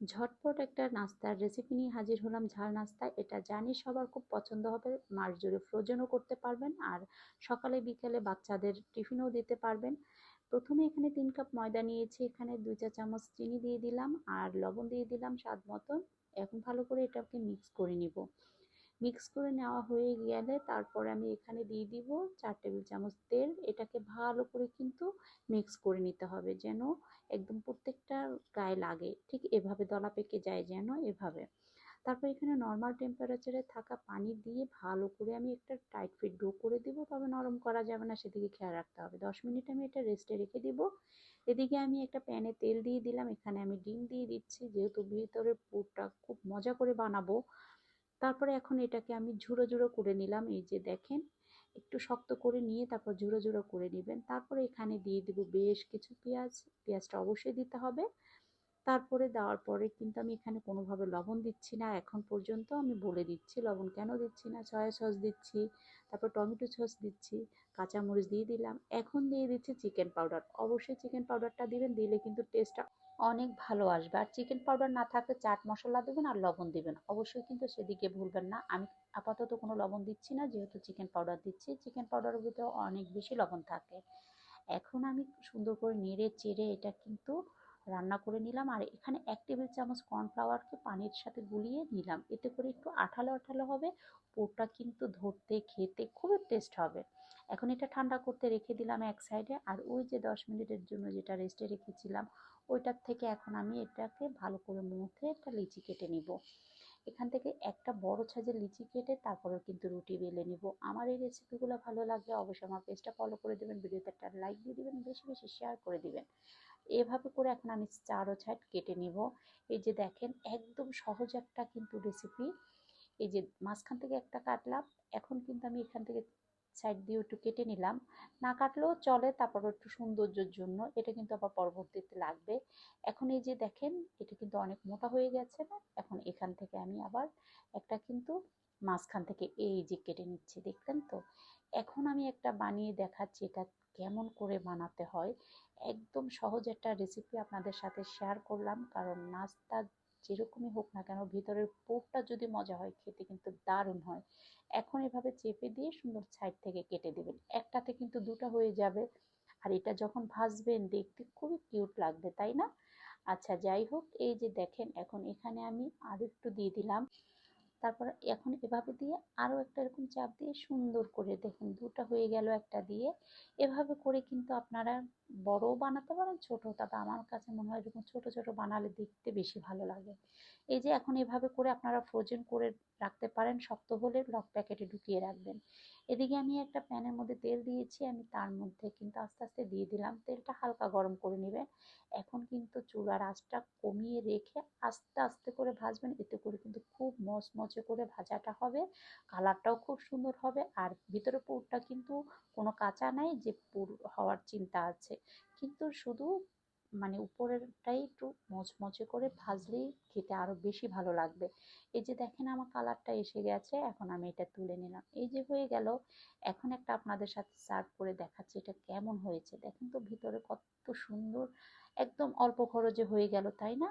ঝটপট একটা নাস্তার রেসিপি নিয়ে হাজির হলাম ঝাল নাস্তা এটা জানি সবার খুব পছন্দ হবে, মাস জুড়ে ফ্রোজেনও করতে পারবেন আর সকালে, বিকেলে বাচ্চাদের টিফিনও দিতে পারবেন। প্রথমে এখানে তিন কাপ ময়দা নিয়েছি, এখানে দুই চা চামচ চিনি দিয়ে দিলাম আর লবণ দিয়ে দিলাম স্বাদ মতন। এখন ভালো করে এটাকে মিক্স করে নিব। মিক্স করে নেওয়া হয়ে গেলে তারপরে আমি এখানে দিয়ে দিব চার টেবিল চামচ তেল। এটাকে ভালো করে কিন্তু মিক্স করে নিতে হবে যেন একদম প্রত্যেকটা গায়ে লাগে। ঠিক এভাবে দলা পেকে যায় যেন এভাবে। তারপর এখানে নর্মাল টেম্পারেচারে থাকা পানি দিয়ে ভালো করে আমি একটা টাইট ফিট ডো করে দিব। তবে নরম করা যাবে না, সেদিকে খেয়াল রাখতে হবে। দশ মিনিট আমি এটা রেস্টে রেখে দিব। এদিকে আমি একটা প্যানে তেল দিয়ে দিলাম। এখানে আমি ডিম দিয়ে দিচ্ছি। যেহেতু ভিতরের পুরটা খুব মজা করে বানাবো তারপরে এখন এটাকে আমি ঝুড়ো ঝুড়ো করে নিলাম, এই যে দেখেন। একটু শক্ত করে নিয়ে তারপর ঝুড়ো ঝুড়ো করে নেবেন। তারপরে এখানে দিয়ে দেবো বেশ কিছু পেঁয়াজ। পেঁয়াজটা অবশ্যই দিতে হবে। তারপরে দেওয়ার পরে কিন্তু আমি এখানে কোনোভাবে লবণ দিচ্ছি না। এখন পর্যন্ত আমি বলে দিচ্ছি, লবণ কেন দিচ্ছি না? সয়া সস দিচ্ছি, তারপর টমেটো সস দিচ্ছি, কাঁচামরিচ দিয়ে দিলাম। এখন দিয়ে দিচ্ছি চিকেন পাউডার। অবশ্যই চিকেন পাউডারটা দিবেন, দিলে কিন্তু টেস্টটা অনেক ভালো আসবে। আর চিকেন পাউডার না থাকলে চাট মশলা দেবেন আর লবণ দেবেন। অবশ্যই কিন্তু সেদিকে ভুলবেন না। আমি আপাতত কোনো লবণ দিচ্ছি না, যেহেতু চিকেন পাউডার দিচ্ছি। চিকেন পাউডারের ভিতরে অনেক বেশি লবণ থাকে। এখন আমি সুন্দর করে নেড়ে চেড়ে এটা কিন্তু রান্না করে নিলাম আর এখানে এক টেবিল চামচ কর্নফ্লাওয়ারকে পানির সাথে গুলিয়ে নিলাম। এতে করে একটু আঠালো আঠালো হবে। পোরটা কিন্তু ধরতে, খেতে খুবই টেস্ট হবে। এখন এটা ঠান্ডা করতে রেখে দিলাম এক সাইডে আর ওই যে দশ মিনিটের জন্য যেটা রেস্টে রেখেছিলাম, ওইটার থেকে এখন আমি এটাকে ভালো করে মুখে একটা লিচি কেটে নিব। এখান থেকে একটা বড় সাইজের লিচি কেটে তারপরে কিন্তু রুটি বেলে নিব। আমার এই রেসিপিগুলো ভালো লাগলে অবশ্যই আমার পেজটা ফলো করে দেবেন, ভিডিওতে একটা লাইক দিয়ে দিবেন, বেশি বেশি শেয়ার করে দিবেন। এভাবে করে এখন আমি চারো ছাইড কেটে নিব। এই যে দেখেন, একদম সহজ একটা কিন্তু রেসিপি এই যে মাঝখান থেকে একটা কাটলাম, এখন কিন্তু আমি এখান থেকে সাইড দিয়ে একটু কেটে নিলাম। না কাটলেও চলে, তারপর একটু সৌন্দর্যের জন্য। এটা কিন্তু আবার পরবর্তীতে লাগবে। এখন এই যে দেখেন, এটা কিন্তু অনেক মোটা হয়ে গেছে না? এখন এখান থেকে আমি আবার একটা কিন্তু মাঝখান থেকে এই যে কেটে নিচ্ছি, দেখলেন তো? এখন আমি একটা বানিয়ে দেখাচ্ছি, এটা কেমন করে বানাতে হয়। একদম সহজ একটা রেসিপি আপনাদের সাথে শেয়ার করলাম, কারণ নাস্তা যেরকমই হোক না কেন ভিতরের পোপটা যদি মজা হয়, খেতে কিন্তু দারুণ হয়। এখন এভাবে চেপে দিয়ে সুন্দর সাইড থেকে কেটে দেবেন। একটাতে কিন্তু দুটো হয়ে যাবে। আর এটা যখন ভাজবেন, দেখতে খুবই কিউট লাগবে, তাই না? আচ্ছা যাই হোক, এই যে দেখেন, এখন এখানে আমি আর একটু দিয়ে দিলাম। তারপর এখন এভাবে দিয়ে আরও একটা এরকম চাপ দিয়ে সুন্দর করে দেখুন দুটা হয়ে গেল একটা দিয়ে। এভাবে করে কিন্তু আপনারা বড়ও বানাতে পারেন ছোট তবে আমার কাছে মনে হয় এরকম ছোট ছোট বানালে দেখতে বেশি ভালো লাগে। এই যে এখন এভাবে করে আপনারা ফ্রোজেন করে রাখতে পারেন, শক্ত হলে লক প্যাকেটে ঢুকিয়ে রাখবেন। এদিকে আমি একটা প্যানের মধ্যে তেল দিয়েছি, আমি তার মধ্যে কিন্তু আস্তে আস্তে দিয়ে দিলাম। তেলটা হালকা গরম করে নেবেন। এখন কিন্তু চুলার আঁচটা কমিয়ে রেখে আস্তে আস্তে করে ভাজবেন। এতে করে কিন্তু খুব মচমচে করে ভাজাটা হবে। কালারটাও খুব সুন্দর হবে। আর ভিতরে পুরটা কিন্তু কোনো কাঁচা নাই যে পুর হওয়ার চিন্তা আছে। কিন্তু শুধু মানে উপরেরটাই একটু মচমচে করে ভাজলেই খেতে আরও বেশি ভালো লাগবে। এই যে দেখেন আমার কালারটা এসে গেছে, এখন আমি এটা তুলে নিলাম। এই যে হয়ে গেল, এখন একটা আপনাদের সাথে সার্ভ করে দেখাচ্ছি এটা কেমন হয়েছে। দেখেন তো ভিতরে কত সুন্দর, একদম অল্প খরচে হয়ে গেল, তাই না?